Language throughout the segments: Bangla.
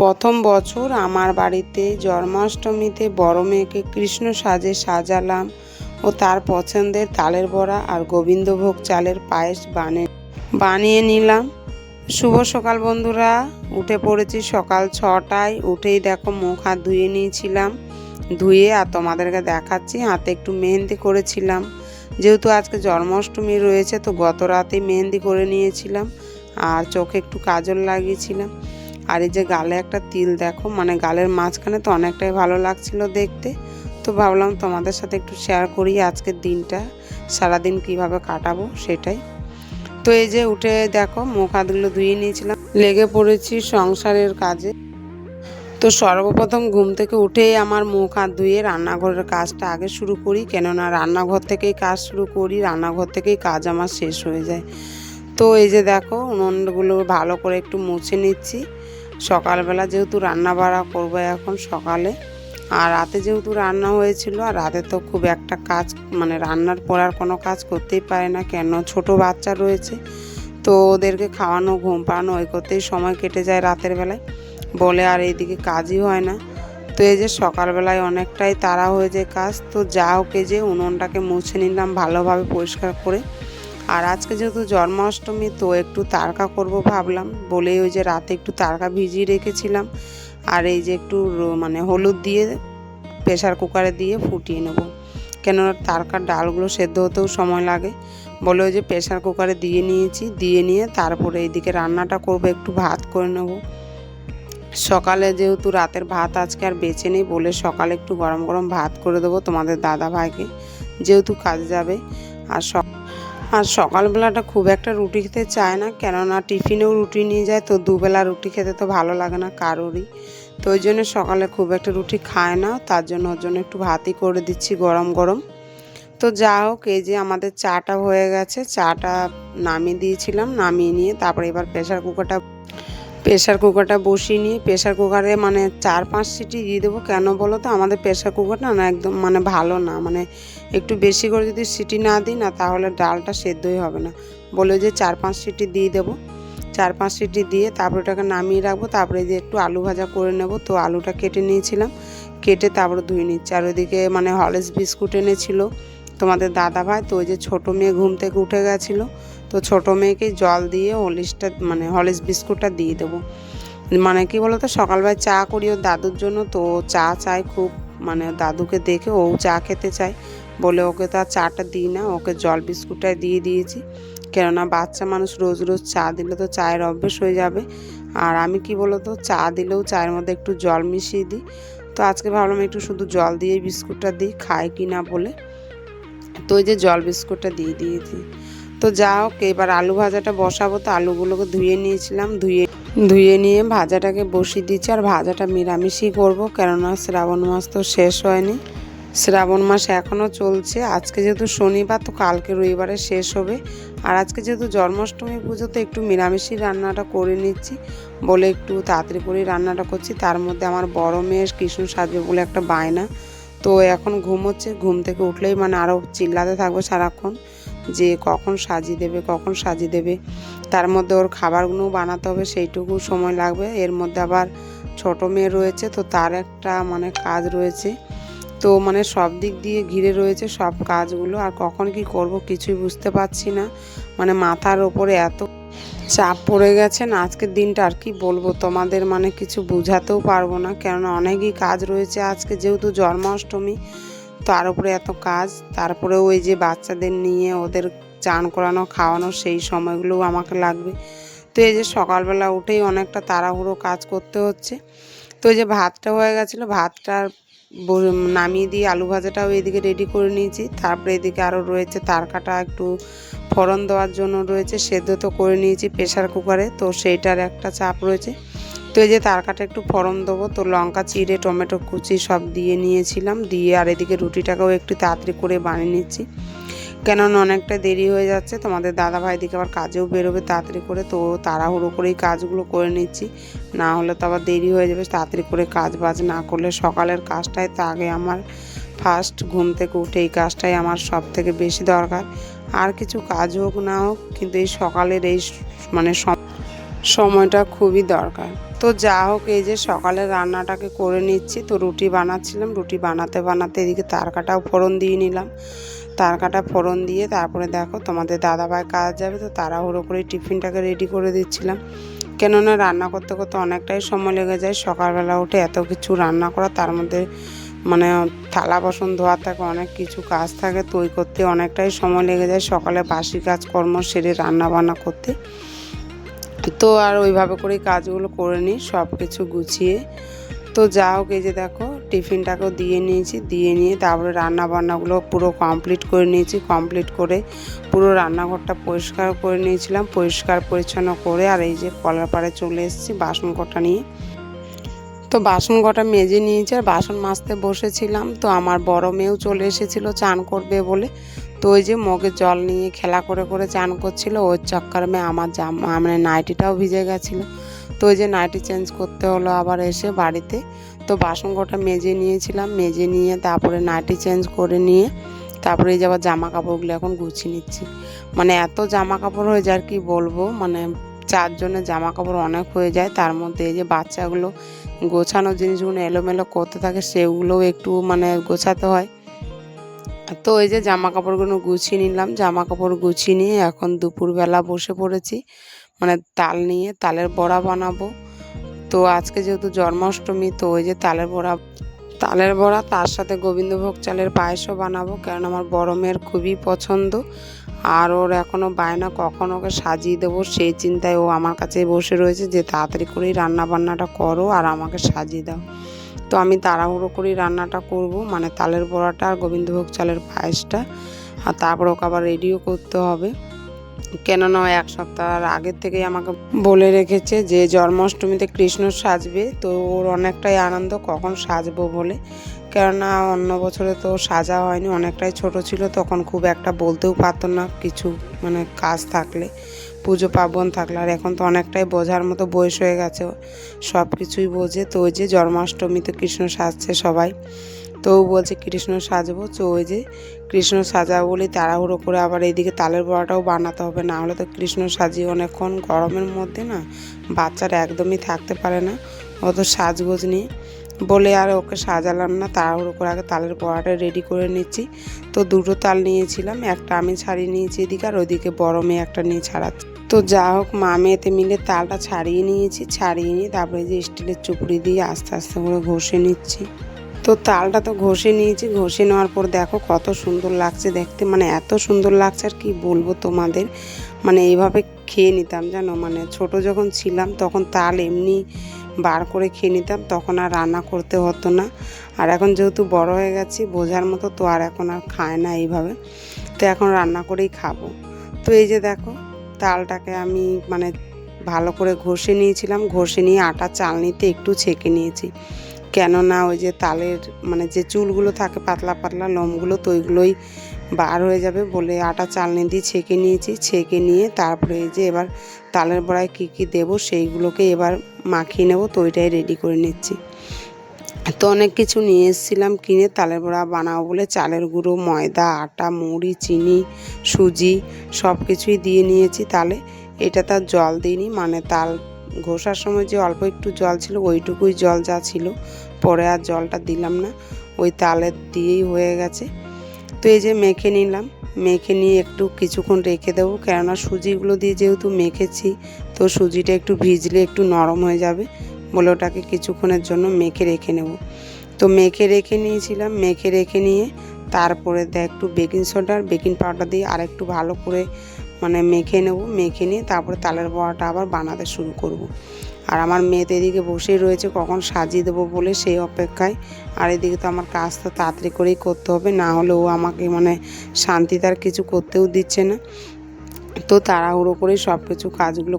প্রথম বছর আমার বাড়িতে জন্মাষ্টমীতে বড় মেয়েকে কৃষ্ণ সাজে সাজালাম ও তার পছন্দের তালের বড়া আর গোবিন্দভোগ চালের পায়েস বানিয়ে বানিয়ে নিলাম। শুভ সকাল বন্ধুরা, উঠে পড়েছি সকাল ছটায়, উঠেই দেখো মুখ হাত ধুয়ে নিয়েছিলাম, ধুয়ে আর তোমাদেরকে দেখাচ্ছি, হাতে একটু মেহেন্দি করেছিলাম। যেহেতু আজকে জন্মাষ্টমী রয়েছে, তো গত রাতে মেহেন্দি করে নিয়েছিলাম, আর চোখে একটু কাজল লাগিয়েছিলাম। আর এই যে গালে একটা তিল দেখো মানে গালের মাঝখানে তো অনেকটাই ভালো লাগছিল দেখতে। তো ভাবলাম তোমাদের সাথে একটু শেয়ার করি আজকের দিনটা, সারাদিন কীভাবে কাটাবো সেটাই। তো এই যে উঠে দেখো, মুখ হাতগুলো ধুয়ে নিয়েছিলাম, লেগে পড়েছি সংসারের কাজে। তো সর্বপ্রথম ঘুম থেকে উঠেই আমার মুখ হাত ধুয়ে রান্নাঘরের কাজটা আগে শুরু করি, কেননা রান্নাঘর থেকেই কাজ শুরু করি, রান্নাঘর থেকেই কাজ আমার শেষ হয়ে যায়। তো এই যে দেখো উনুনগুলো ভালো করে একটু মুছে নিচ্ছি। সকালবেলা যেহেতু রান্না বাড়া করব এখন সকালে, আর রাতে যেহেতু রান্না হয়েছিল, আর রাতে তো খুব একটা কাজ মানে রান্নার পর আর কোনো কাজ করতেই পারে না, কেন ছোট বাচ্চা রয়েছে, তো ওদেরকে খাওয়ানো, ঘুম পাড়ানো, ওই করতেই সময় কেটে যায় রাতের বেলায়। বলে আর এইদিকে কাজই হয় না। তো এই যে সকালবেলায় অনেকটাই তাড়া হয়ে যায় কাজ, তো যা হোক যে উনুনটাকে মুছে নিলাম ভালোভাবে পরিষ্কার করে। আর আজকে যেহেতু জন্মাষ্টমী, তো একটু তারকা করব ভাবলাম। বলেই ওই যে রাতে একটু তারকা ভিজিয়ে রেখেছিলাম। আর এই যে একটু মানে হলুদ দিয়ে প্রেশার কুকারে দিয়ে ফুটিয়ে নেব। কেননা তারকার ডালগুলো সেদ্ধ হতেও সময় লাগে। বলে ওই যে প্রেশার কুকারে দিয়ে নিয়েছি, দিয়ে নিয়ে তারপরে এইদিকে রান্নাটা করব, একটু ভাত করে নেব। সকালে যেহেতু রাতের ভাত আজকে আর বেঁচে নেই, বলে সকালে একটু গরম গরম ভাত করে দেবো তোমাদের দাদা ভাইকে যেহেতু কাজ যাবে, আর সক আর সকালবেলাটা খুব একটা রুটি খেতে চায় না, কেননা টিফিনেও রুটি নিয়ে যায়, তো দুবেলা রুটি খেতে তো ভালো লাগে না কারোরই। তো ওই জন্য সকালে খুব একটা রুটি খায় না, তার জন্য ওর জন্য একটু ভাতই করে দিচ্ছি গরম গরম। তো যা হোক, এই যে আমাদের চাটা হয়ে গেছে, চাটা নামিয়ে দিয়েছিলাম, নামিয়ে নিয়ে তারপরে এবার প্রেশার কুকারটা প্রেশার কুকারটা বসিয়ে নিয়ে প্রেশার কুকারে মানে চার পাঁচ সিটি দিয়ে দেবো। কেন বলো তো? আমাদের প্রেশার কুকারটা না একদম মানে ভালো না। মানে একটু বেশি করে যদি সিটি না দিই না, তাহলে ডালটা সেদ্ধই হবে না। বলে যে চার পাঁচ সিটি দিয়ে দেবো। চার পাঁচ সিটি দিয়ে তারপরে ওটাকে নামিয়ে রাখব। তারপরে যে একটু আলু ভাজা করে নেব। তো আলুটা কেটে নিয়েছিলাম। কেটে তারপরে ধুয়ে নিচ্ছি। আর ওইদিকে মানে হলিস বিস্কুট এনেছিল তোমাদের দাদা ভাই তো ওই যে ছোটো মেয়ে ঘুম থেকে উঠে গেছিল। তো ছোটো মেয়েকে জল দিয়ে হলিসটা মানে হলিস বিস্কুটটা দিয়ে দেবো। মানে কি বলো তো সকালবেলায় চা করি ওর দাদুর জন্য, তো চা চায় খুব। মানে দাদুকে দেখে ও চা খেতে চায়। বলে ওকে তো আর চাটা দিই না, ওকে জল বিস্কুটটাই দিয়ে দিয়েছি। কেননা বাচ্চা মানুষ রোজ রোজ চা দিলে তো চায়ের অভ্যেস হয়ে যাবে। আর আমি কি বলো তো চা দিলেও চায়ের মধ্যে একটু জল মিশিয়ে দিই। তো আজকে ভাবলাম একটু শুধু জল দিয়ে বিস্কুটটা দিই খায় কি না বলে। তো ওই যে জল বিস্কুটটা দিয়ে দিয়েছি। তো যা হোক, এবার আলু ভাজাটা বসাবো। তো আলুগুলোকে ধুয়ে নিয়েছিলাম, ধুয়ে ধুয়ে নিয়ে ভাজাটাকে বসিয়ে দিচ্ছি। আর ভাজাটা নিরামিষই করব, কেননা শ্রাবণ মাস তো শেষ হয়নি। শ্রাবণ মাস এখনও চলছে। আজকে যেহেতু শনিবার, তো কালকে রবিবারে শেষ হবে। আর আজকে যেহেতু জন্মাষ্টমী পুজো, তো একটু নিরামিষই রান্নাটা করে নিচ্ছি বলে একটু তাড়াতাড়ি করে রান্নাটা করছি। তার মধ্যে আমার বড় মেয়ের কৃষ্ণ সাজবে বলে একটা বায়না। তো এখন ঘুমোচ্ছে ঘুম থেকে উঠলেই মানে আরও চিল্লাতে থাকবে সারাক্ষণ। যে কখন সাজিয়ে দেবে, কখন সাজিয়ে দেবে। তার মধ্যে ওর খাবারগুলোও বানাতে হবে, সেইটুকু সময় লাগবে। এর মধ্যে আবার ছোট মেয়ে রয়েছে, তো তার একটা মানে কাজ রয়েছে। তো মানে সব দিক দিয়ে ঘিরে রয়েছে সব কাজগুলো। আর কখন কি করব কিছুই বুঝতে পারছি না। মানে মাথার ওপরে এত চাপ পড়ে গেছে না, আজকের দিনটা আর কি বলব? তোমাদের মানে কিছু বোঝাতেও পারব না। কেননা অনেকই কাজ রয়েছে আজকে, যেহেতু জন্মাষ্টমী। তার উপরে এত কাজ তারপরে ওই যে বাচ্চাদের নিয়ে ওদের চান করানো, খাওয়ানো, সেই সময়গুলোও আমাকে লাগবে। তো এই যে সকালবেলা উঠেই অনেকটা তাড়াহুড়ো কাজ করতে হচ্ছে। তো এই যে ভাতটা হয়ে গেছিল, ভাতটা নামিয়ে দিয়ে আলু ভাজাটাও এদিকে রেডি করে নিয়েছি। তারপরে এদিকে আরও রয়েছে তারকাটা একটু ফোড়ন দেওয়ার জন্য রয়েছে, সেদ্ধ তো করে নিয়েছি প্রেশার কুকারে, তো সেইটার একটা চাপ রয়েছে। তো এই যে তারকাটা একটু ফোড়ন দেবো, তো লঙ্কা, চিড়ে, টমেটো, কুচি সব দিয়ে নিয়েছিলাম, দিয়ে আর এদিকে রুটিটাকেও একটু তাড়াতাড়ি করে বানিয়ে নিচ্ছি। কেননা অনেকটা দেরি হয়ে যাচ্ছে, তোমাদের দাদা ভাই দিকে আবার কাজেও বেরোবে তাড়াতাড়ি করে, তো তাড়াহুড়ো করেই কাজগুলো করে নিচ্ছি। না হলে তো আবার দেরি হয়ে যাবে, তাড়াতাড়ি করে কাজ বাজ না করলে সকালের কাজটাই তো আগে আমার ফার্স্ট, ঘুম থেকে উঠে এই কাজটাই আমার সব থেকে বেশি দরকার। আর কিছু কাজ হোক না হোক, কিন্তু এই সকালের এই মানে সময়টা খুবই দরকার। তো যা হোক, এই যে সকালে রান্নাটাকে করে নিচ্ছি, তো রুটি বানাচ্ছিলাম। রুটি বানাতে বানাতে এদিকে তারকাটাও ফোড়ন দিয়ে নিলাম। তারকাটা ফোড়ন দিয়ে তারপরে দেখো তোমাদের দাদাভাই কাজ যাবে, তো তাড়াহুড়ো করে টিফিনটাকে রেডি করে দিচ্ছিলাম। কেননা রান্না করতে করতে অনেকটাই সময় লেগে যায়, সকালবেলা উঠে এত কিছু রান্না করা, তার মধ্যে মানে থালা বাসন ধোয়া থাকে, অনেক কিছু কাজ থাকে তো ওই করতে অনেকটাই সময় লেগে যায় সকালে বাসি কাজকর্ম সেরে রান্না বান্না করতে। তো আর ওইভাবে করেই কাজগুলো করে নিই সব কিছু গুছিয়ে। তো যা হোক, এই যে দেখো, টিফিনটাকেও দিয়ে নিয়েছি, দিয়ে নিয়ে তারপরে রান্না বান্নাগুলো পুরো কমপ্লিট করে নিয়েছি কমপ্লিট করে পুরো রান্নাঘরটা পরিষ্কার করে নিয়েছিলাম, পরিষ্কার পরিচ্ছন্ন করে আর এই যে কলার পাড়ে চলে এসেছি বাসন কটা নিয়ে। তো বাসন কটা মেজে নিয়েছি আর বাসন মাজতে বসেছিলাম, তো আমার বড় মেয়েও চলে এসেছিল, চান করবে বলে। তো ওই যে মগে জল নিয়ে খেলা করে করে চান করছিল, ওর চক্করমে আমার জামা মানে নাইটিটাও ভিজে গেছিল। তো ওই যে নাইটি চেঞ্জ করতে হলো আবার এসে বাড়িতে। তো বাসন কটা মেজে নিয়েছিলাম, মেজে নিয়ে তারপরে নাইটি চেঞ্জ করে নিয়ে তারপরে এই যে আবার জামা কাপড়গুলো এখন গুছিয়ে নিচ্ছি। মানে এত জামা কাপড় হয়ে যায় আর কি বলব মানে চারজনের জামা কাপড় অনেক হয়ে যায়, তার মধ্যে এই যে বাচ্চাগুলো গোছানো জিনিসগুলো এলোমেলো করতে থাকে, সেগুলোও একটু মানে গোছাতে হয়। তো ওই যে জামা কাপড়গুলো গুছিয়ে নিলাম। জামা কাপড় গুছিয়ে নিয়ে এখন দুপুরবেলা বসে পড়েছি। মানে তাল নিয়ে তালের বড়া বানাবো। তো আজকে যেহেতু জন্মাষ্টমী, তো ওই যে তালের বড়া তালের বড়া, তার সাথে গোবিন্দভোগ চালের পায়েসও বানাবো। কারণ আমার বড় মেয়ের খুবই পছন্দ। আর ওর এখনও বায়না কখন ওকে সাজিয়ে দেবো সেই চিন্তায় ও আমার কাছে বসে রয়েছে যে তাড়াতাড়ি করেই রান্না বান্নাটা করো আর আমাকে সাজিয়ে দাও। তো আমি তাড়াহুড়ো করেই রান্নাটা করব। মানে তালের বড়াটা আর গোবিন্দভোগ চালের পায়েসটা। আর তারপর ওকে আবার রেডিও করতে হবে। কেননা এক সপ্তাহ আগের থেকেই আমাকে বলে রেখেছে যে জন্মাষ্টমীতে কৃষ্ণ সাজবে। তো ওর অনেকটাই আনন্দ কখন সাজবো বলে। কেননা অন্য বছরে তো সাজা হয়নি, অনেকটাই ছোট ছিল, তখন খুব একটা বলতেও পারতো না কিছু মানে কাজ থাকলে। পুজো পার্বণ থাকলে, আর এখন তো অনেকটাই বোঝার মতো বয়স হয়ে গেছে। সব কিছুই বোঝে। তো ওই যে জন্মাষ্টমীতে কৃষ্ণ সাজছে সবাই। তো বলছে, কৃষ্ণ সাজবো। তো ওই যে কৃষ্ণ সাজাবো বলে তাড়াহুড়ো করে আবার এইদিকে তালের বড়াটাও বানাতে হবে। না হলে তো কৃষ্ণ সাজিয়ে অনেকক্ষণ গরমের মধ্যে না বাচ্চারা একদমই থাকতে পারে না। অত সাজগোজ নিয়ে বলে, আর ওকে সাজালাম না, তাড়াহুড়ো করে আগে তালের বড়াটা রেডি করে নিচ্ছি। তো দুটো তাল নিয়েছিলাম, একটা আমি ছাড়িয়ে নিয়েছি এদিকে, আর ওইদিকে বড় মেয়ে একটা নিয়ে ছাড়াচ্ছি। তো যা হোক, মা মেয়েতে মিলে তালটা ছাড়িয়ে নিয়েছি, ছাড়িয়ে নিয়ে তারপরে যে স্টিলের চুপড়ি দিয়ে আস্তে আস্তে করে ঘষে নিচ্ছি। তো তালটা তো ঘষে নিয়েছি, ঘষে নেওয়ার পর দেখো কত সুন্দর লাগছে দেখতে মানে এত সুন্দর লাগছে আর কি বলব তোমাদের। মানে এইভাবে খেয়ে নিতাম জানো মানে ছোট যখন ছিলাম তখন তাল এমনি বার করে খেয়ে নিতাম, তখন আর রান্না করতে হতো না। আর এখন যেহেতু বড় হয়ে গেছি, বোঝার মতো তো আর এখন আর খায় না এইভাবে। তো এখন রান্না করেই খাব। তো এই যে দেখো তালটাকে আমি মানে ভালো করে ঘষে নিয়েছিলাম। ঘষে নিয়ে আটা চালনিতে একটু ছেঁকে নিয়েছি। কেননা ওই যে তালের মানে যে চুলগুলো থাকে, পাতলা পাতলা লোমগুলো, তো ওইগুলোই বার হয়ে যাবে বলে আটা চালনি দিয়ে ছেঁকে নিয়েছি। ছেঁকে নিয়ে তারপরে এই যে এবার তালের বড়ায় কী কী দেবো সেইগুলোকে এবার মাখিয়ে নেব, তো ওইটাই রেডি করে নিচ্ছি। তো অনেক কিছু নিয়ে এসেছিলাম কিনে, তালের বড়া বানাবো বলে, চালের গুঁড়ো, ময়দা, আটা, মুড়ি, চিনি, সুজি সব কিছুই দিয়ে নিয়েছি তালে। এটা তার জল দিইনি মানে তাল ঘষার সময় যে অল্প একটু জল ছিল, ওইটুকুই জল যা ছিল, পরে আর জলটা দিলাম না। ওই তালের দিয়েই হয়ে গেছে। তো এই যে মেখে নিলাম, মেখে নিয়ে একটু কিছুক্ষণ রেখে দেবো, কেননা সুজিগুলো দিয়ে যেহেতু মেখেছি, তো সুজিটা একটু ভিজলে একটু নরম হয়ে যাবে। বলে ওটাকে কিছুক্ষণের জন্য মেখে রেখে নেব। তো মেখে রেখে নিয়েছিলাম, মেখে রেখে নিয়ে তারপরে একটু বেকিং সোডা বেকিং পাউডার দিয়ে আর একটু ভালো করে মানে মেখে নেব, মেখে নিয়ে তারপরে তালের বড়াটা আবার বানাতে শুরু করব। আর আমার মেয়েতে এদিকে বসেই রয়েছে, কখন সাজিয়ে দেবো বলে সেই অপেক্ষায়। আর এদিকে তো আমার কাজ তো তাড়াতাড়ি করেই করতে হবে, না হলে ও আমাকে মানে শান্তি তার কিছু করতেও দিচ্ছে না। তো তাড়াহুড়ো করেই সব কিছু কাজগুলো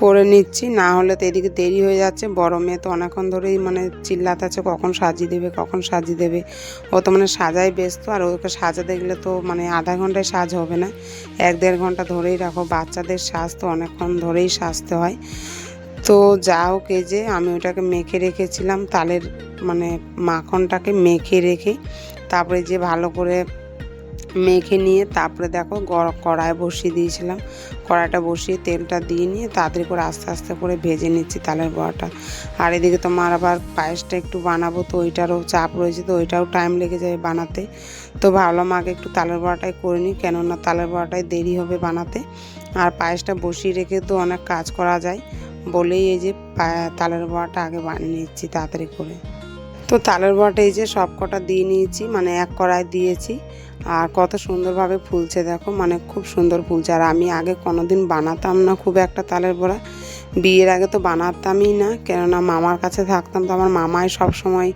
করে নিচ্ছি। না হলে তো এদিকে দেরি হয়ে যাচ্ছে। বড় মেয়ে তো অনেকক্ষণ ধরেই মানে চিল্লাতে আছে, কখন সাজিয়ে দেবে, কখন সাজিয়ে দেবে। ও তো মানে সাজাই ব্যস্ত, আর ওকে সাজাতে গেলে তো মানে আধা ঘন্টায় সাজ হবে না। এক দেড় ঘণ্টা ধরেই রাখো। বাচ্চাদের সাজ তো অনেকক্ষণ ধরেই সাজতে হয়। তো যা হোক এই যে, আমি ওটাকে মেখে রেখেছিলাম। তালের মানে মাখনটাকে মেখে রেখে, তারপরে যে ভালো করে মেখে নিয়ে তারপরে দেখো কড়াই বসিয়ে দিয়েছিলাম। কড়াইটা বসিয়ে তেলটা দিয়ে নিয়ে তাড়াতাড়ি করে আস্তে আস্তে করে ভেজে নিচ্ছি তালের বড়াটা। আর এদিকে তোমার আবার পায়েসটা একটু বানাবো, তো ওইটারও চাপ রয়েছে, তো ওইটাও টাইম লেগে যায় বানাতে। তো ভাবলাম আগে একটু তালের বড়াটাই করে নিই, কেননা তালের বড়াটাই দেরি হবে বানাতে। আর পায়েসটা বসিয়ে রেখে তো অনেক কাজ করা যায় বলেই এই যে তালের বড়াটা আগে বানিয়ে নিচ্ছি তাড়াতাড়ি করে। তো তালের বড়াটা এই যে সব কটা দিয়ে নিয়েছি মানে এক কড়াই দিয়েছি। আর কত সুন্দরভাবে ফুলছে দেখো মানে খুব সুন্দর ফুলছে। আর আমি আগে কোনোদিন বানাতাম না খুব একটা তালের বড়া। বিয়ের আগে তো বানাতামই না, কেননা মামার কাছে থাকতাম তো আমার মামাই সব সময়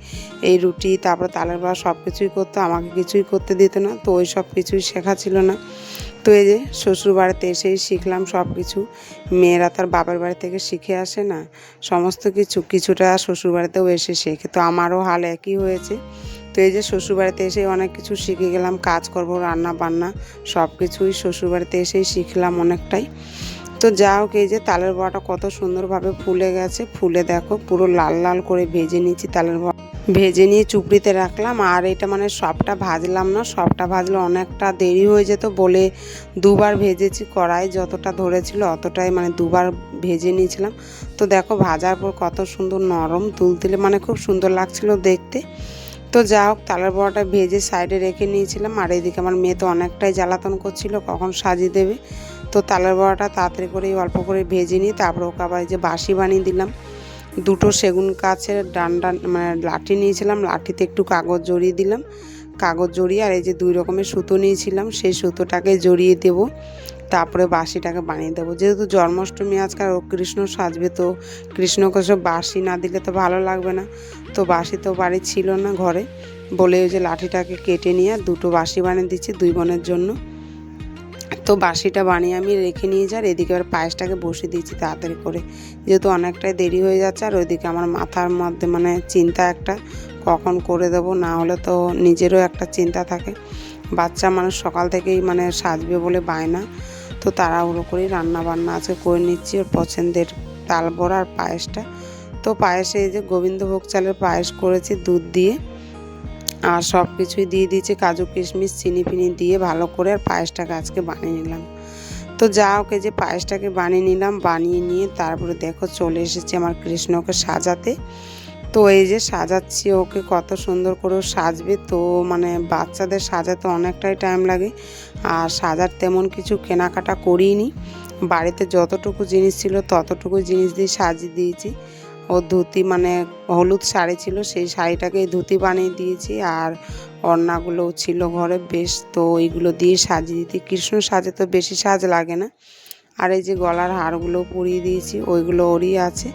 এই রুটি, তারপরে তালের বড়া সব কিছুই করতো, আমাকে কিছুই করতে দিত না, তো ওই সব কিছুই শেখা ছিল না। তো এই যে শ্বশুর বাড়িতে এসেই শিখলাম সব কিছু মেয়েরা তার বাবার বাড়ি থেকে শিখে আসে না, সমস্ত কিছু কিছুটা শ্বশুর বাড়িতেও এসে শেখে। তো আমারও হাল একই হয়েছে। তো এই যে শ্বশুরবাড়িতে এসে অনেক কিছু শিখে গেলাম, কাজ করব, রান্না বান্না, সব কিছুই শ্বশুরবাড়িতে এসেই শিখলাম অনেকটাই। তো যা হোক, এই যে তালের বড়াটা কত সুন্দরভাবে ফুলে গেছে, ফুলে দেখো, পুরো লাল লাল করে ভেজে নিয়েছি তালের বড়া। ভেজে নিয়ে চুপড়িতে রাখলাম, আর এটা মানে সবটা ভাজলাম না, সবটা ভাজলে অনেকটা দেরি হয়ে যেত বলে দুবার ভেজেছি কড়াই যতটা ধরেছিল অতটাই মানে দুবার ভেজে নিয়েছিলাম। তো দেখো ভাজার পর কত সুন্দর নরম, তুলতুলে মানে খুব সুন্দর লাগছিল দেখতে। তো যা হোক, তালের বড়াটা ভেজে সাইডে রেখে নিয়েছিলাম। আর এদিকে আমার মেয়ে তো অনেকটাই জ্বালাতন করছিল, কখন সাজিয়ে দেবে। তো তালের বড়াটা তাড়াতাড়ি করে অল্প করে ভেজে নিয়ে তারপর ওকে আবার যে বাসি বানিয়ে দিলাম। দুটো সেগুন কাছের ডান্ডা মানে লাঠি নিয়েছিলাম, লাঠিতে একটু কাগজ জড়িয়ে দিলাম। কাগজ জড়িয়ে আর এই যে দুই রকমের সুতো নিয়েছিলাম, সেই সুতোটাকে জড়িয়ে দেবো। তারপরে বাসিটাকে বানিয়ে দেবো। যেহেতু জন্মাষ্টমী আজকাল ও কৃষ্ণ সাজবে, তো কৃষ্ণকে সব বাসি না দিলে তো ভালো লাগবে না। তো বাসি তো বাড়ি ছিল না ঘরে। বলে ওই যে লাঠিটাকে কেটে নিয়ে দুটো বাসি বানিয়ে দিচ্ছি দুই বোনের জন্য। তো বাসিটা বানিয়ে আমি রেখে নিয়ে যার এদিকে আর পায়েসটাকে বসিয়ে দিয়েছি তাড়াতাড়ি করে। যেহেতু অনেকটাই দেরি হয়ে যাচ্ছে আর ওইদিকে আমার মাথার মধ্যে মানে চিন্তা একটা, কখন করে দেব? না হলে তো নিজেরও একটা চিন্তা থাকে। বাচ্চা মানুষ সকাল থেকেই মানে সাজবে বলে বায়না। তো তাড়াহুড়ো করেই রান্না বান্না আজকে করে নিচ্ছি ওর পছন্দের তাল বড়া আর পায়েসটা। তো পায়েসে এই যে গোবিন্দভোগ চালের পায়েস করেছি দুধ দিয়ে। আর সব কিছুই দিয়ে দিয়েছি কাজু, কিশমিশ, চিনি ফিনি দিয়ে ভালো করে আর পায়েসটাকে আজকে বানিয়ে নিলাম। তো যা ওকে যে পায়েসটাকে বানিয়ে নিলাম, বানিয়ে নিয়ে তারপরে দেখো চলে এসেছি আমার কৃষ্ণকে সাজাতে। তো এই যে সাজাচ্ছি ওকে, কত সুন্দর করে সাজবে। তো মানে বাচ্চাদের সাজাতে অনেকটাই টাইম লাগে। আর সাজার তেমন কিছু কেনাকাটা করিনি। বাড়িতে যতটুকু জিনিস ছিল ততটুকু জিনিস দিয়ে সাজিয়ে দিয়েছি। ও ধুতি মানে হলুদ শাড়ি ছিল, সেই শাড়িটাকে ধুতি বানিয়ে দিয়েছি। আর ওড়নাগুলোও ছিল ঘরে, বেশ তো এইগুলো দিয়ে সাজিয়ে দিতে কৃষ্ণ সাজে তো বেশি সাজ লাগে না। আর এই যে গলার হারগুলো পরিয়ে দিয়েছি, ওইগুলো ওরই আছে।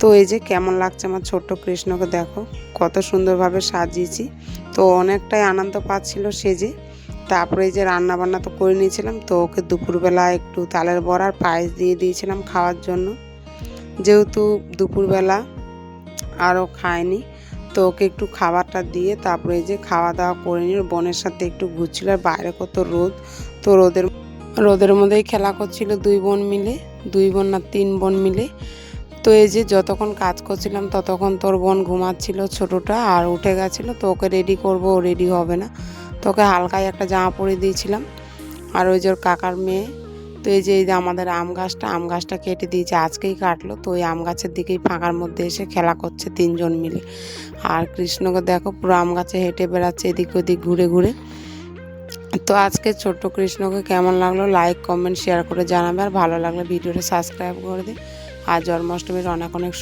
তো এই যে কেমন লাগছে আমার ছোট্ট কৃষ্ণকে দেখো, কত সুন্দরভাবে সাজিয়েছি। তো অনেকটাই আনন্দ পাচ্ছিল সেজে তারপরে এই যে রান্না বান্না তো করে নিয়েছিলাম, তো ওকে দুপুরবেলা একটু তালের বড়ার পায়েস দিয়ে দিয়েছিলাম খাওয়ার জন্য। যেহেতু দুপুরবেলা আরও খায়নি, তো ওকে একটু খাবারটা দিয়ে তারপরে এই যে খাওয়া দাওয়া করে ওর বোনের সাথে একটু ঘুরছিল আর বাইরে কত রোদ। তো রোদের রোদের মধ্যেই খেলা করছিল দুই বোন মিলে, দুই বোন না তিন বোন মিলে। তো এই যে যতক্ষণ কাজ করছিলাম ততক্ষণ তোর বোন ঘুমাচ্ছিল ছোটোটা আর উঠে গেছিল, তো ওকে রেডি করব, ও রেডি হবে না। তো ওকে হালকায় একটা জামা পরে দিয়েছিলাম। আর ওই যে কাকার মেয়ে, তো এই যে এই যে আমাদের আম গাছটা আম গাছটা কেটে দিয়েছে, আজকেই কাটলো। তো ওই আম গাছের দিকেই ফাঁকার মধ্যে এসে খেলা করছে তিনজন মিলে। আর কৃষ্ণকে দেখো পুরো আম গাছে হেঁটে বেড়াচ্ছে এদিক ওদিক ঘুরে ঘুরে। তো আজকে ছোট্ট কৃষ্ণকে কেমন লাগল লাইক কমেন্ট শেয়ার করে জানাবে। আর ভালো লাগলে ভিডিওটা সাবস্ক্রাইব করে দিন আর জন্মাষ্টমীর অনেক অনেক